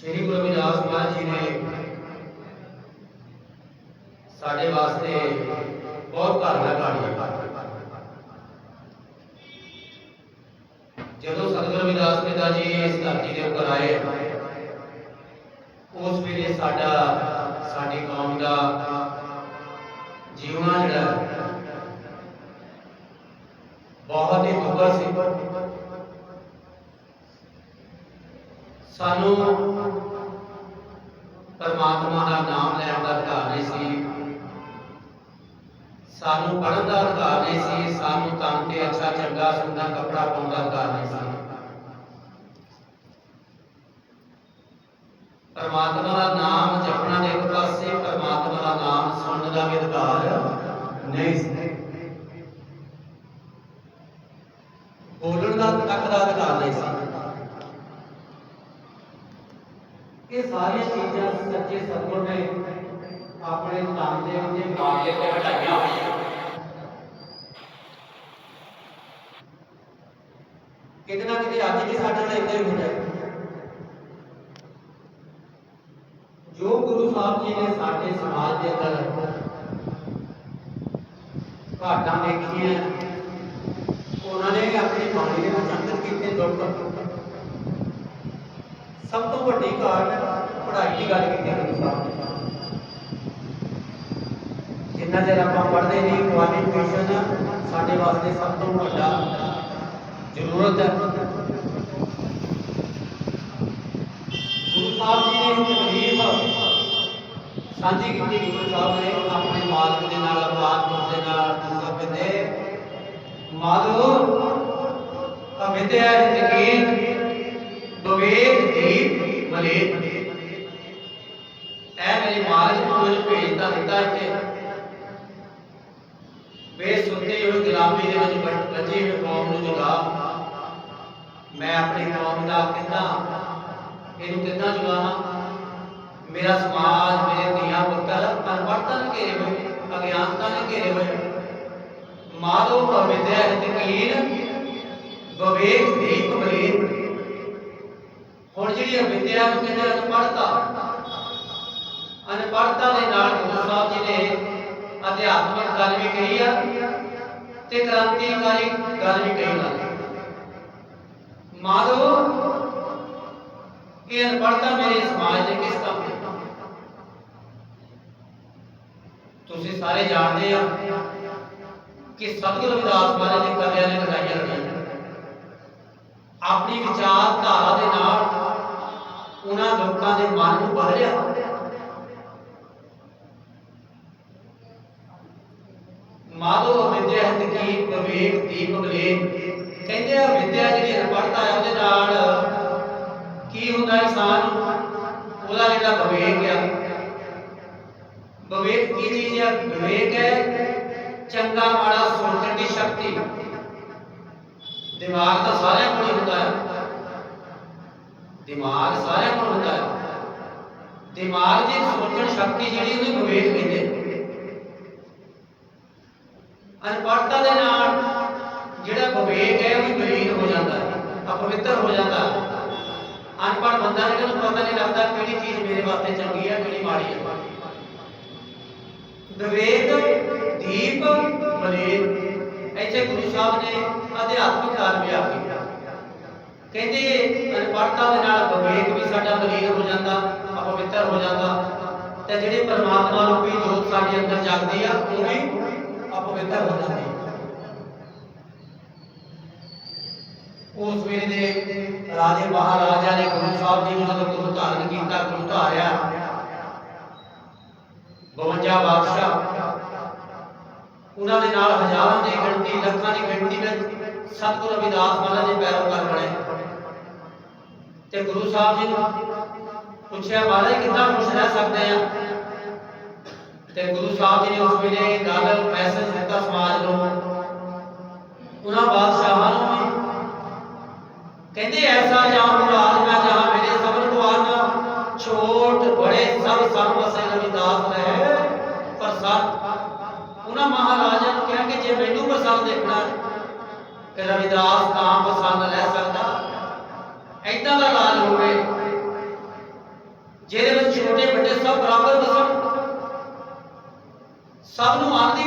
ਸ਼੍ਰੀ ਗੁਰੂ ਰਵਿਦਾਸ ਮਹਾਰਾਜ ਜੀ ਨੇ ਸਾਡੇ ਵਾਸਤੇ ਬਹੁਤ ਧਾਰਨਾ ਘਾਟਿਆ ਜਦੋਂ ਸਤਿਗੁਰੂ ਰਵਿਦਾਸ ਪਿਤਾ ਜੀ ਇਸ ਧਰਤੀ ਦੇ ਉੱਪਰ ਆਏ, ਉਸ ਵੇਲੇ ਸਾਡਾ, ਸਾਡੀ ਕੌਮ ਦਾ ਜੀਵਨ ਜਿਹੜਾ, ਬਹੁਤ ਹੀ ਦੁੱਖਰ ਸੀ। ਸਾਨੂੰ ਪਰਮਾਤਮਾ ਦਾ ਨਾਮ ਲੈਣ ਦਾ ਅਧਿਕਾਰ ਨਹੀਂ ਸੀ। ਸਾਨੂੰ ਪੜ੍ਹਨ ਦਾ ਅਧਿਕਾਰ ਨਹੀਂ ਸੀ, ਸਾਨੂੰ ਤਨ ਤੇ ਅੱਛਾ ਚੰਗਾ ਸੁੰਦਰ ਕੱਪੜਾ ਪਾਉਣ ਦਾ ਅਧਿਕਾਰ ਨਹੀਂ ਸੀ। ਪਰਮਾਤਮਾ ਦਾ ਨਾਮ ਜਪਣਾ ਦੇ ਇੱਕ ਪਾਸੇ, ਪਰਮਾਤਮਾ ਦਾ ਨਾਮ ਸੁਣਨ ਦਾ ਵੀ ਅਧਿਕਾਰ ਨਹੀਂ ਸੀ। ਬੋਲਣ ਦਾ ਤੱਕ ਦਾ ਅਧਿਕਾਰ ਨਹੀਂ ਸੀ। ਇਹ ਸਾਰੀਆਂ ਚੀਜ਼ਾਂ ਸੱਚੇ ਸਤਿਗੁਰ ਨੇ ਆਪਣੇ ਨਾਮ ਦੇ ਉੱਤੇ ਮਾਰਦੇ ਤੇ ਹਟਾਈਆਂ ਹੋਈਆਂ ਕਿਤੇ ਨਾ ਕਿਤੇ ਅੱਜ ਵੀ ਸਾਡੇ ਨਾਲ ਇਦਾਂ ਹੀ ਹੁੰਦਾ ਹੈ ਜੋ ਗੁਰੂ ਸਾਹਿਬ ਜੀ ਨੇ ਸਾਡੇ ਸਮਾਜ ਦੇ ਅੰਦਰ ਘਾਟਾਂ ਦੇਖੀਆਂ ਉਹਨਾਂ ਨੇ ਆਪਣੀ ਬਾਣੀ ਦੇ ਵਿੱਚ ਅੰਦਰ ਕੀਤੇ ਦੁੱਖ ਸਭ ਤੋਂ ਵੱਡੀ ਕਾਰਨ ਪੜ੍ਹਾਈ ਦੀ ਗੱਲ ਕੀਤੀ ਗੁਰੂ ਸਾਹਿਬ ਨੇ ਜਿੰਨਾ ਚਿਰ ਆਪਾਂ ਪੜ੍ਹਦੇ ਨਹੀਂ ਕੁਆਲੀਫਿਕੇਸ਼ਨ ਸਾਡੇ ਵਾਸਤੇ ਸਭ ਤੋਂ ਵੱਡਾ ਜ਼ਰੂਰਤ ਹੈ। ਗੁਰੂ ਸਾਹਿਬ ਜੀ ਨੇ ਤਕਲੀਫ ਸਾਂਝੀ ਕੀਤੀ ਗੁਰੂ ਸਾਹਿਬ ਨੇ ਆਪਣੇ ਮਾਲਕ ਦੇ ਨਾਲ ਅਰਦਾਸ ਦੇ ਨਾਲ ਸਭ ਕਹਿੰਦੇ ਮਾਲੋ ਅਵਿਦਿਆ ਯਕੀਨ ਵਿਵੇਕ ਦੀਪ ਮਲੇਤ ਐ ਮੇਰੇ ਮਾਲਕ ਨੂੰ ਮੈਨੂੰ ਭੇਜਦਾ ਦਿੱਤਾ ਇੱਥੇ ਬੇਸੁੱਤੇ ਹੋਏ ਗੁਲਾਮੀ ਦੇ ਵਿੱਚ ਬੱਝੀ ਹੋਈ ਕੌਮ ਨੂੰ ਜਗਾ ਮੈਂ ਆਪਣੀ ਕੌਮ ਦਾ ਕਿੱਦਾਂ ਇਹਨੂੰ ਕਿੱਦਾਂ ਜਗਾਵਾਂ ਮੇਰਾ ਸਮਾਜ ਮੇਰੇ ਧੀਆਂ ਪੁੱਤਰ ਅਨਪੜ੍ਹਤਾ ਨੇ ਘੇਰੇ ਹੋਏ ਅਗਿਆਨਤਾ ਨੇ ਘੇਰੇ ਹੋਏ ਮਾਲੋ ਅਵਿਦਿਆ ਹਿਤਕੀਨ ਵਿਵੇਕ ਦੀਪ ਮਲੇਤ ਹੁਣ ਜਿਹੜੀ ਅਵਿਦਿਆ ਨੂੰ ਕਹਿੰਦੇ ਅਨਪੜ੍ਹਤਾ ਅਨਪੜ੍ਹਤਾ ਦੇ ਨਾਲ ਗੁਰੂ ਸਾਹਿਬ ਜੀ ਨੇ ਅਧਿਆਤਮਿਕ ਗੱਲ ਵੀ ਕਹੀ ਆ ਤੇ ਕ੍ਰਾਂਤੀਕਾਰੀ ਗੱਲ ਵੀ ਕਹੀ ਨਾ ਮਾਰੋ ਇਹ ਅਨਪੜ੍ਹਤਾ ਮੇਰੇ ਸਮਾਜ ਦੇ ਕਿਸ ਕੰਮ ਦੀ ਤੁਸੀਂ ਸਾਰੇ ਜਾਣਦੇ ਆ ਕਿ ਸਤਿਗੁਰੂ ਰਵਿਦਾਸ ਮਹਾਰਾਜ ਦੇ ਕਰਿਆਂ ਨੇ ਲਗਾਈਆਂ ਲੜਾਈਆਂ ਆਪਣੀ ਵਿਚਾਰ ਧਾਰਾ ਦੇ ਨਾਲ ਉਹਨਾਂ ਲੋਕਾਂ ਦੇ ਮਨ ਨੂੰ ਬਦਲਿਆ ਮਾਧੋ ਵਿਦਿਆ ਹਿਤ ਵਿਵੇਕ ਦੀਪ ਗਲੇ ਕਹਿੰਦੇ ਆ ਵਿਦਿਆ ਜਿਹੜੀ ਅਨਪੜ੍ਹਤਾ ਹੈ ਉਹਦੇ ਨਾਲ ਕੀ ਹੁੰਦਾ ਇਨਸਾਨ? ਨੂੰ ਉਹਦਾ ਜਿਹੜਾ ਵਿਵੇਕ ਆ। ਵਿਵੇਕ ਕੀ ਚੀਜ਼ ਹੈ ਵਿਵੇਕ ਹੈ ਚੰਗਾ ਮਾੜਾ ਸੋਚਣ ਦੀ ਸ਼ਕਤੀ। ਦਿਮਾਗ ਤਾਂ ਸਾਰਿਆਂ ਕੋਲ ਹੀ ਹੁੰਦਾ। ਹੈ ਦਿਮਾਗ ਸਾਰਿਆਂ ਕੋਲ ਹੁੰਦਾ ਹੈ। ਦਿਮਾਗ ਦੀ ਸੋਚਣ ਸ਼ਕਤੀ ਜਿਹੜੀ ਉਹਨੂੰ ਵਿਵੇਕ ਕਹਿੰਦੇ ਨੇ ਦੇ ਨਾਲ ਜਿਹੜਾ ਵਿਵੇਕ ਹੈ ਉਹ ਵੀ ਹੋ ਜਾਂਦਾ ਹੈ, ਅਪਵਿੱਤਰ ਹੋ ਜਾਂਦਾ ਹੈ। ਅਨਪੜ੍ਹ ਬੰਦਾ ਨੇ ਉਹਨੂੰ ਪਤਾ ਨਹੀਂ ਲੱਗਦਾ ਕਿਹੜੀ ਚੀਜ਼ ਮੇਰੇ ਵਾਸਤੇ ਚੰਗੀ ਹੈ, ਕਿਹੜੀ ਮਾੜੀ ਹੈ। ਵਿਵੇਕ, ਦੀਪ, ਮਲੇਰ, ਇੱਥੇ ਗੁਰੂ ਸਾਹਿਬ ਨੇ ਅਧਿਆਤਮਿਕ ਕਾਰਨ ਵੀ ਕਹਿੰਦੇ ਅਨਪੜ੍ਹਤਾ ਦੇ ਨਾਲ ਵਿਵੇਕ ਵੀ ਸਾਡਾ ਮਲੀਨ ਹੋ ਜਾਂਦਾ ਅਪਵਿੱਤਰ ਹੋ ਜਾਂਦਾ। ਤੇ ਜਿਹੜੇ ਪਰਮਾਤਮਾ ਰੂਪੀ ਜੋਤ ਸਾਡੇ ਅੰਦਰ ਜਗਦੀ ਆ, ਉਹ ਵੀ ਅਪਵਿੱਤਰ ਹੋ ਜਾਂਦੀ ਉਸ ਵੇਲੇ ਦੇ ਰਾਜੇ ਮਹਾਰਾਜਾ ਨੇ ਗੁਰੂ ਸਾਹਿਬ ਜੀ ਨੂੰ ਜਦੋਂ ਗੁਰੂ ਧਾਰਨ ਕੀਤਾ, ਗੁਰੂ ਧਾਰਿਆ 52 ਬਾਦਸ਼ਾਹ, ਉਹਨਾਂ ਦੇ ਨਾਲ ਹਜ਼ਾਰਾਂ ਦੀ ਗਿਣਤੀ, ਲੱਖਾਂ ਦੀ ਗਿਣਤੀ ਵਿੱਚ ਸਤਿਗੁਰੂ ਰਵਿਦਾਸ ਮਹਾਰਾਜ ਦੇ ਪੈਰੋਕਾਰ ਬਣੇ। ਤੇ ਗੁਰੂ ਸਾਹਿਬ ਜੀ ਨੂੰ ਪੁੱਛਿਆ ਮਹਾਰਾਜ ਕਿੱਦਾਂ ਖੁਸ਼ ਰਹਿ ਸਕਦੇ ਆ? ਤੇ ਗੁਰੂ ਸਾਹਿਬ ਜੀ ਨੇ ਉਸ ਵੇਲੇ ਗੱਲ ਮੈਸੇਜ ਦਿੱਤਾ ਸਮਾਜ ਨੂੰ। ਉਹਨਾਂ ਬਾਦਸ਼ਾਹਾਂ ਨੂੰ ਕਹਿੰਦੇ ਐਸਾ ਜਾਮ ਰਾਜ ਮੈਂ ਜਹਾਂ ਮੇਰੇ ਸਬਰ ਕੁਆਨ ਛੋਟ ਬੜੇ ਸਭ ਸਭ ਵਸੇ ਰਵਿਦਾਸ ਰਹੇ। ਪ੍ਰਸੰਨ ਉਹਨਾਂ ਮਹਾਰਾਜਾ ਨੂੰ ਕਿਹਾ ਕਿ ਜੇ ਮੈਨੂੰ ਪ੍ਰਸੰਨ ਦੇਖਣਾ ਹੈ, ਕਿ ਰਵਿਦਾਸ ਤਾਂ ਪਸੰਦ ਲੈ ਸਕਦਾ। ਐਦਾਂ ਦਾ ਸਭ ਬਰਾਬਰ ਦੱਸਣ ਸਭ ਨੂੰ ਆਂਦੀ